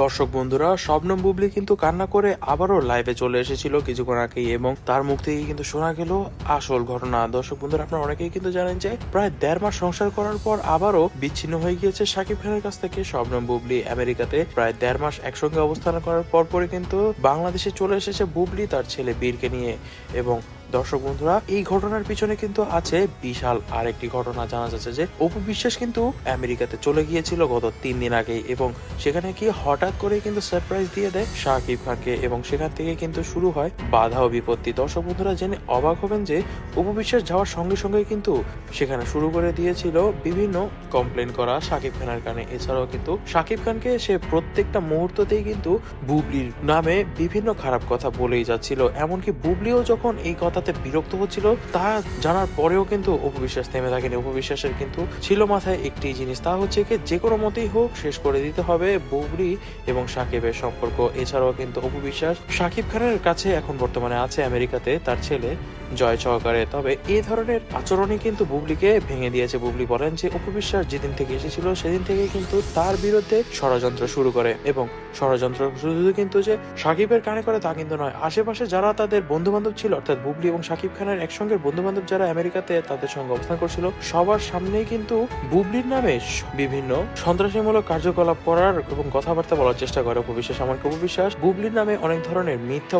দর্শক বন্ধুরা, শবনম বুবলি কিন্তু কান্না করে আবারও লাইভে চলে এসেছিল কিছুক্ষণ আগেই এবং তার মুখ থেকে কিন্তু শোনা গেল আসল ঘটনা। দর্শক বন্ধুরা, আপনারা অনেকেই কিন্তু জানেন যে প্রায় দেড় মাস সংসার করার পর আবারও বিচ্ছিন্ন হয়ে গিয়েছে শাকিব খানের কাছ থেকে শবনম বুবলি। আমেরিকাতে প্রায় দেড় মাস একসঙ্গে অবস্থান করার পরপরই কিন্তু বাংলাদেশে চলে এসেছে বুবলি তার ছেলে বীরকে নিয়ে এবং দর্শক বন্ধুরা, এই ঘটনার পিছনে কিন্তু আছে বিশাল আরেকটি ঘটনা। জানা যাচ্ছে যে অপু বিশ্বাস কিন্তু আমেরিকাতে চলে গিয়েছিল গত তিন দিন আগে এবং সেখানে কি হঠাৎ করে কিন্তু সারপ্রাইজ দিয়ে দেয় শাকিব খানকে এবং সেখান থেকে কিন্তু শুরু হয় বাধা ও বিপত্তি। দর্শক বন্ধুরা, জেনে অবাক হবেন যে অপু বিশ্বাস যাওয়ার সঙ্গে সঙ্গে কিন্তু সেখানে শুরু করে দিয়েছিল বিভিন্ন কমপ্লেন করা শাকিব খানের কানে। এছাড়াও কিন্তু শাকিব খানকে সে প্রত্যেকটা মুহূর্ততেই কিন্তু বুবলির নামে বিভিন্ন খারাপ কথা বলেই যাচ্ছিল। এমনকি বুবলিও যখন এই কথাতে বিরক্ত হচ্ছিল। তা জানার পরেও কিন্তু উপবিশ্বাস থেমে থাকেনি। উপবিশ্বাসের কিন্তু ছিল মাথায় একটি জিনিস। তা হচ্ছে কি, যে কোনো মতেই হোক, শেষ করে দিতে হবে বুবরি এবং সাকিবের সম্পর্ক। এছাড়াও কিন্তু অপবিশ্বাস সাকিব খানের কাছে এখন বর্তমানে আছে আমেরিকাতে। তার ছেলে জয় সহকারে। তবে এই ধরনের আচরণই কিন্তু বুবলিকে ভেঙে দিয়েছে। বুবলি বলেন যে উপবিশ্বাস যেদিন থেকে এসেছিল, সেদিন থেকে কিন্তু তার বিরুদ্ধে ষড়যন্ত্র শুরু করে এবং ষড়যন্ত্র শুধু কিন্তু যে সাকিবের কানে করে তা কিন্তু নয়, আশেপাশে যারা তাদের বন্ধু বান্ধব ছিল, অর্থাৎ বুবলি এবং সাকিব খানের একসঙ্গে বন্ধু বান্ধব যারা আমেরিকাতে তাদের সঙ্গে অবস্থান করছিল, সবার সামনেই কিন্তু বুবলির নামে বিভিন্ন সন্ত্রাসীমূলক কার্যকলাপ করার এবং কথাবার্তা বলার চেষ্টা করে অপবিশ্বাস। আমার অপবিশ্বাস বুবলির নামে অনেক ধরনের মিথ্যা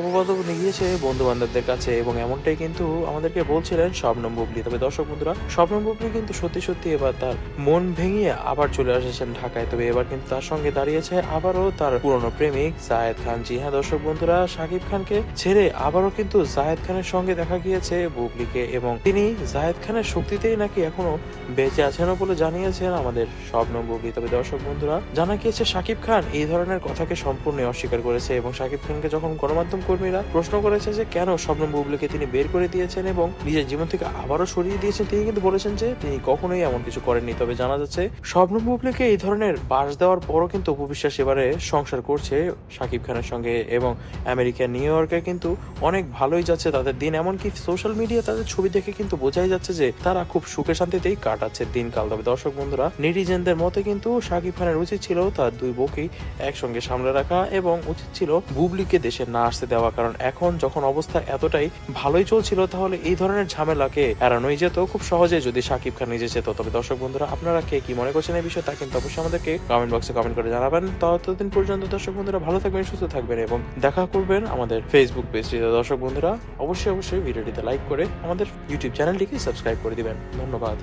নিয়ে বন্ধু বান্ধবদের কাছে এবং এমনটাই কিন্তু আমাদেরকে বলছিলেন শবনম বুবলি। তবে দর্শক বন্ধুরা, শবনম বুবলি কিন্তু সত্যি সত্যি এবার তার মন ভেঙে আবার চলে এসেছেন ঢাকায়। তবে এবার কিন্তু তার সঙ্গে দাঁড়িয়েছে আবারও তার পুরনো প্রেমিক জায়েদ খান। জি হ্যাঁ দর্শক বন্ধুরা শাকিব খানকে ছেড়ে আবারও কিন্তু জায়েদ খানের সঙ্গে দেখা গিয়েছে বুবলিকে এবং তিনি জায়েদ খানের শক্তিতেই নাকি এখনও বেঁচে আছেন বলে জানিয়েছেন আমাদের শবনম বুবলি। তবে দর্শক বন্ধুরা, জানা গিয়েছে শাকিব খান এই ধরনের কথাকে সম্পূর্ণ অস্বীকার করেছে এবং শাকিব খানকে যখন গণমাধ্যম কর্মীরা প্রশ্ন করেছে যে কেন শবনম বুবলিকে তিনি বের করে দিয়েছেন এবং নিজের জীবন থেকে আবারও সরিয়ে দিয়েছেন। তিনি কিন্তু বলেছেন যে তিনি কখনোই এমন কিছু করেননি। তবে জানা যাচ্ছে স্বপ্ন বুবলিকে এই ধরনের বাস দেওয়ার পরও কিন্তু উপবিশ্বাস এবারে সংসার করছে শাকিব খানের সঙ্গে এবং আমেরিকা, নিউ ইয়র্কে কিন্তু অনেক ভালোই যাচ্ছে তাদের দিন। এমনকি সোশ্যাল মিডিয়া তাদের ছবি দেখে কিন্তু বোঝাই যাচ্ছে যে তারা খুব সুখে শান্তিতেই কাটাচ্ছে দিনকাল। তবে দর্শক বন্ধুরা, নেটিজেনদের মতে কিন্তু শাকিব খানের উচিত ছিল তার দুই বউকেই একসঙ্গে সামলে রাখা এবং উচিত ছিল বুবলিকে দেশে না আসতে দেওয়া। কারণ এখন যখন অবস্থা এতটাই ভালোই চলছিল তাহলে এই ধরনের ঝামেলাকে এড়ানোই যেত। খুব সহজে যদি সাকিব খান নিজে যেত। তবে দর্শক বন্ধুরা, আপনারা কে কি মনে করছেন এই বিষয়ে তা কিন্তু অবশ্যই আমাদেরকে কমেন্ট বক্সে কমেন্ট করে জানাবেন। ততদিন পর্যন্ত দর্শক বন্ধুরা ভালো থাকবেন, সুস্থ থাকবেন এবং দেখা করবেন আমাদের ফেসবুক পেজটিতে দর্শক বন্ধুরা, অবশ্যই অবশ্যই ভিডিওটিতে লাইক করে আমাদের ইউটিউব চ্যানেলটিকে সাবস্ক্রাইব করে দিবেন। ধন্যবাদ।